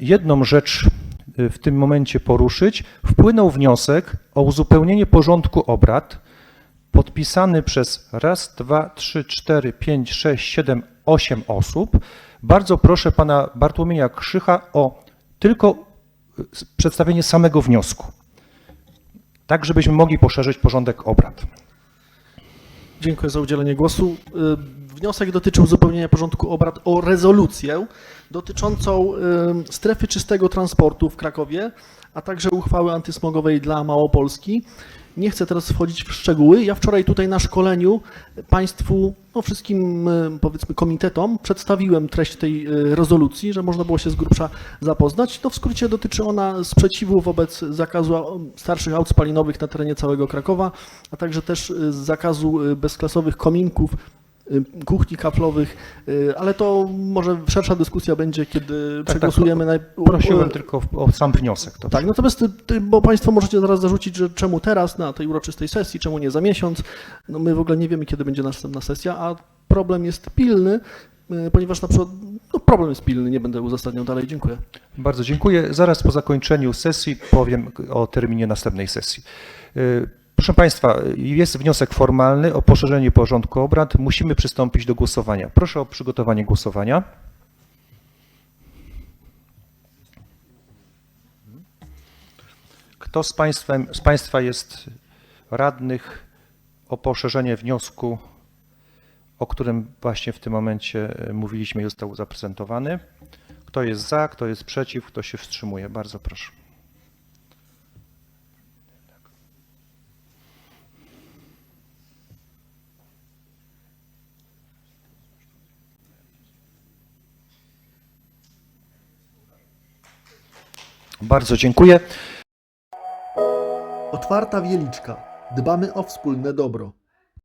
jedną rzecz y, w tym momencie poruszyć. Wpłynął wniosek o uzupełnienie porządku obrad podpisany przez raz, dwa, trzy, cztery, pięć, sześć, siedem, osiem osób. Bardzo proszę pana Bartłomieja Krzycha o tylko y, przedstawienie samego wniosku, tak żebyśmy mogli poszerzyć porządek obrad. Dziękuję za udzielenie głosu. Wniosek dotyczy uzupełnienia porządku obrad o rezolucję dotyczącą strefy czystego transportu w Krakowie, a także uchwały antysmogowej dla Małopolski. Nie chcę teraz wchodzić w szczegóły. Ja wczoraj tutaj na szkoleniu Państwu, no wszystkim powiedzmy komitetom przedstawiłem treść tej y, rezolucji, że można było się z grubsza zapoznać. To w skrócie dotyczy ona sprzeciwu wobec zakazu starszych aut spalinowych na terenie całego Krakowa, a także też y, zakazu y, bezklasowych kominków, kuchni kaflowych, y, ale to może szersza dyskusja będzie, kiedy tak, przegłosujemy. naj- Prosiłem tylko o sam wniosek. To tak, natomiast ty, bo Państwo możecie zaraz zarzucić, że czemu teraz na tej uroczystej sesji, czemu nie za miesiąc. No my w ogóle nie wiemy, kiedy będzie następna sesja, a problem jest pilny, y, ponieważ na przykład, no problem jest pilny, nie będę uzasadniał dalej, dziękuję. Bardzo dziękuję. Zaraz po zakończeniu sesji powiem o terminie następnej sesji. Proszę Państwa, jest wniosek formalny o poszerzenie porządku obrad. Musimy przystąpić do głosowania. Proszę o przygotowanie głosowania. Kto z, państwem, z Państwa jest radnych o poszerzenie wniosku, o którym właśnie w tym momencie y, mówiliśmy i został zaprezentowany? Kto jest za, kto jest przeciw, kto się wstrzymuje? Bardzo proszę. Bardzo dziękuję. Otwarta Wieliczka. Dbamy o wspólne dobro.